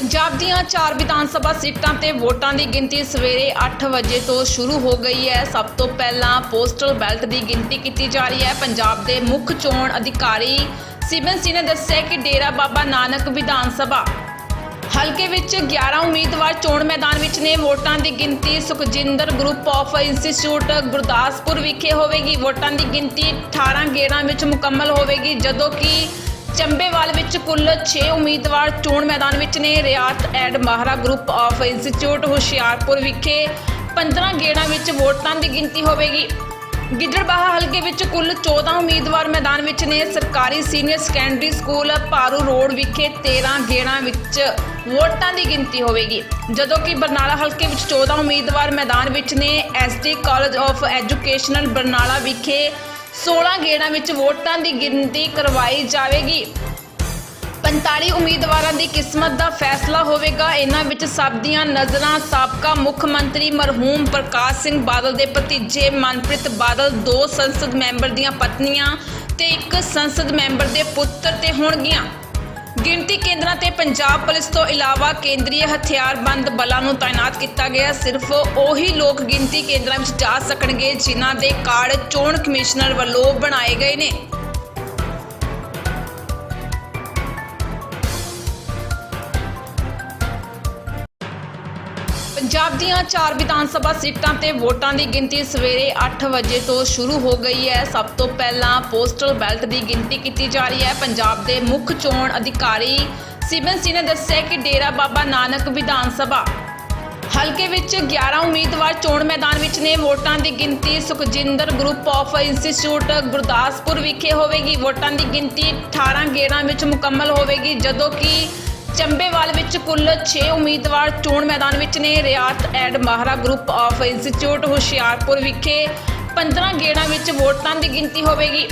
ਪੰਜਾਬ ਦੀਆਂ ਚਾਰ ਵਿਧਾਨ ਸਭਾ ਸੀਟਾਂ ਤੇ ਵੋਟਾਂ ਦੀ ਗਿਣਤੀ ਸਵੇਰੇ 8 ਵਜੇ ਤੋਂ ਸ਼ੁਰੂ ਹੋ ਗਈ ਹੈ। ਸਭ ਤੋਂ ਪਹਿਲਾਂ ਪੋਸਟਲ ਬੈਲਟ ਦੀ ਗਿਣਤੀ ਕੀਤੀ ਜਾ ਰਹੀ ਹੈ। ਪੰਜਾਬ ਦੇ ਮੁੱਖ ਚੋਣ ਅਧਿਕਾਰੀ ਸਿਬਨ ਸਿੰਘ ਨੇ ਦੱਸਿਆ ਕਿ ਡੇਰਾ ਬਾਬਾ ਨਾਨਕ ਵਿਧਾਨ ਸਭਾ ਹਲਕੇ ਵਿੱਚ 11 ਉਮੀਦਵਾਰ ਚੋਣ ਮੈਦਾਨ ਵਿੱਚ ਨੇ। ਵੋਟਾਂ ਦੀ ਗਿਣਤੀ Sukhjinder group of institute Gurdaspur ਵਿਖੇ ਹੋਵੇਗੀ। ਵੋਟਾਂ ਦੀ ਗਿਣਤੀ 18 ਗੇੜਾਂ ਵਿੱਚ ਮੁਕੰਮਲ ਹੋਵੇਗੀ, ਜਦੋਂ ਕਿ ਚੰਬੇਵਾਲ ਵਿੱਚ ਕੁੱਲ 6 ਉਮੀਦਵਾਰ ਚੋਣ ਮੈਦਾਨ ਵਿੱਚ ਨੇ। Riat and Mahra group of institute Hoshiarpur ਵਿਖੇ 15 ਗੇੜਾਂ ਵਿੱਚ ਵੋਟਾਂ ਦੀ ਗਿਣਤੀ ਹੋਵੇਗੀ। ਗਿੱਦੜਬਾਹਾ ਹਲਕੇ ਵਿੱਚ ਕੁੱਲ 14 ਉਮੀਦਵਾਰ ਮੈਦਾਨ ਵਿੱਚ ਨੇ। ਸਰਕਾਰੀ senior secondary school Bharu road ਵਿਖੇ 13 ਗੇੜਾਂ ਵਿੱਚ ਵੋਟਾਂ ਦੀ ਗਿਣਤੀ ਹੋਵੇਗੀ। ਜਦੋਂ ਕਿ ਬਰਨਾਲਾ ਹਲਕੇ ਵਿੱਚ 14 ਉਮੀਦਵਾਰ ਮੈਦਾਨ ਵਿੱਚ ਨੇ। SD college of educational Barnala ਵਿਖੇ 16 ਗੇੜਾਂ ਵਿੱਚ ਵੋਟਾਂ ਦੀ ਗਿਣਤੀ ਕਰਵਾਈ ਜਾਵੇਗੀ। 45 ਉਮੀਦਵਾਰਾਂ ਦੀ ਕਿਸਮਤ ਦਾ ਫੈਸਲਾ ਹੋਵੇਗਾ। ਇਹਨਾਂ ਵਿੱਚ ਸਭ ਦੀਆਂ ਨਜ਼ਰਾਂ ਸਾਬਕਾ ਮੁੱਖ ਮੰਤਰੀ ਮਰਹੂਮ ਪ੍ਰਕਾਸ਼ ਸਿੰਘ ਬਾਦਲ ਦੇ ਭਤੀਜੇ ਮਨਪ੍ਰੀਤ ਬਾਦਲ, ਦੋ ਸੰਸਦ ਮੈਂਬਰ ਦੀਆਂ ਪਤਨੀਆਂ ਤੇ ਇੱਕ ਸੰਸਦ ਮੈਂਬਰ ਦੇ ਪੁੱਤਰ ਤੇ ਹੋਣਗੀਆਂ। ਗਿਣਤੀ ਕੇਂਦਰਾਂ ਤੇ ਪੰਜਾਬ ਪੁਲਿਸ ਤੋਂ ਇਲਾਵਾ ਕੇਂਦਰੀ ਹਥਿਆਰਬੰਦ ਬਲਾਂ ਨੂੰ ਤਾਇਨਾਤ ਕੀਤਾ ਗਿਆ। ਸਿਰਫ ਉਹੀ ਲੋਕ ਗਿਣਤੀ ਕੇਂਦਰਾਂ ਵਿੱਚ ਜਾ ਸਕਣਗੇ ਜਿਨ੍ਹਾਂ ਦੇ ਕਾਰਡ ਚੋਣ ਕਮਿਸ਼ਨਰ ਵੱਲੋਂ ਬਣਾਏ ਗਏ ਨੇ। ਪੰਜਾਬ ਦੀਆਂ ਚਾਰ ਵਿਧਾਨ ਸਭਾ ਸੀਟਾਂ ਤੇ ਵੋਟਾਂ ਦੀ ਗਿਣਤੀ ਸਵੇਰੇ 8 ਵਜੇ ਤੋਂ ਸ਼ੁਰੂ ਹੋ ਗਈ ਹੈ। ਸਭ ਤੋਂ ਪਹਿਲਾਂ ਪੋਸਟਲ ਬੈਲਟ ਦੀ ਗਿਣਤੀ ਕੀਤੀ ਜਾ ਰਹੀ ਹੈ। ਪੰਜਾਬ ਦੇ ਮੁੱਖ ਚੋਣ ਅਧਿਕਾਰੀ ਸਿਬਨ ਸਿੰਘ ਨੇ ਦੱਸਿਆ ਕਿ ਡੇਰਾ ਬਾਬਾ ਨਾਨਕ ਵਿਧਾਨ ਸਭਾ ਹਲਕੇ ਵਿੱਚ 11 ਉਮੀਦਵਾਰ ਚੋਣ ਮੈਦਾਨ ਵਿੱਚ ਨੇ। ਵੋਟਾਂ ਦੀ ਗਿਣਤੀ Sukhjinder group of institute Gurdaspur ਵਿਖੇ ਹੋਵੇਗੀ। ਵੋਟਾਂ ਦੀ ਗਿਣਤੀ 18 ਗੇੜਾਂ ਵਿੱਚ ਮੁਕੰਮਲ ਹੋਵੇਗੀ, ਜਦੋਂ ਕਿ ਚੰਬੇਵਾਲ ਵਿੱਚ ਕੁੱਲ 6 ਉਮੀਦਵਾਰ ਚੋਣ ਮੈਦਾਨ ਵਿੱਚ ਨੇ। Riat and Mahra group of institute Hoshiarpur ਵਿਖੇ 15 ਗੇੜਾਂ ਵਿੱਚ ਵੋਟਾਂ ਦੀ ਗਿਣਤੀ ਹੋਵੇਗੀ।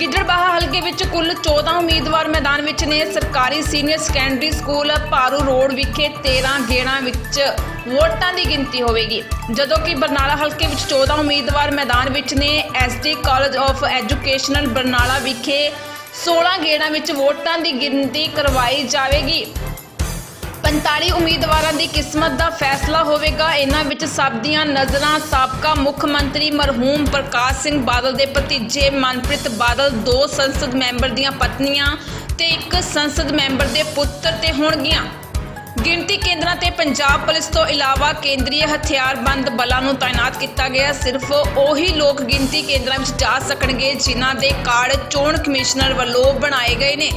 ਗਿੱਦੜਬਾਹਾ ਹਲਕੇ ਵਿੱਚ ਕੁੱਲ 14 ਉਮੀਦਵਾਰ ਮੈਦਾਨ ਵਿੱਚ ਨੇ। ਸਰਕਾਰੀ senior secondary school Bharu road ਵਿਖੇ 13 ਗੇੜਾਂ ਵਿੱਚ ਵੋਟਾਂ ਦੀ ਗਿਣਤੀ ਹੋਵੇਗੀ। ਜਦੋਂ ਕਿ ਬਰਨਾਲਾ ਹਲਕੇ ਵਿੱਚ 14 ਉਮੀਦਵਾਰ ਮੈਦਾਨ ਵਿੱਚ ਨੇ। SD college of educational Barnala ਵਿਖੇ 16 ਗੇੜਾਂ ਵਿੱਚ ਵੋਟਾਂ ਦੀ ਗਿਣਤੀ ਕਰਵਾਈ ਜਾਵੇਗੀ। 45 ਉਮੀਦਵਾਰਾਂ ਦੀ ਕਿਸਮਤ ਦਾ ਫੈਸਲਾ ਹੋਵੇਗਾ। ਇਹਨਾਂ ਵਿੱਚ ਸਭ ਦੀਆਂ ਨਜ਼ਰਾਂ ਸਾਬਕਾ ਮੁੱਖ ਮੰਤਰੀ ਮਰਹੂਮ ਪ੍ਰਕਾਸ਼ ਸਿੰਘ ਬਾਦਲ ਦੇ ਭਤੀਜੇ ਮਨਪ੍ਰੀਤ ਬਾਦਲ, ਦੋ ਸੰਸਦ ਮੈਂਬਰ ਦੀਆਂ ਪਤਨੀਆਂ ਤੇ ਇੱਕ ਸੰਸਦ ਮੈਂਬਰ ਦੇ ਪੁੱਤਰ ਤੇ ਹੋਣਗੀਆਂ। ਗਿਣਤੀ ਕੇਂਦਰਾਂ ਤੇ ਪੰਜਾਬ ਪੁਲਿਸ ਤੋਂ ਇਲਾਵਾ ਕੇਂਦਰੀ ਹਥਿਆਰਬੰਦ ਬਲਾਂ ਨੂੰ ਤਾਇਨਾਤ ਕੀਤਾ ਗਿਆ। ਸਿਰਫ ਉਹੀ ਲੋਕ ਗਿਣਤੀ ਕੇਂਦਰਾਂ ਵਿੱਚ ਜਾ ਸਕਣਗੇ ਜਿਨ੍ਹਾਂ ਦੇ ਕਾਰਡ ਚੋਣ ਕਮਿਸ਼ਨਰ ਵੱਲੋਂ ਬਣਾਏ ਗਏ ਨੇ।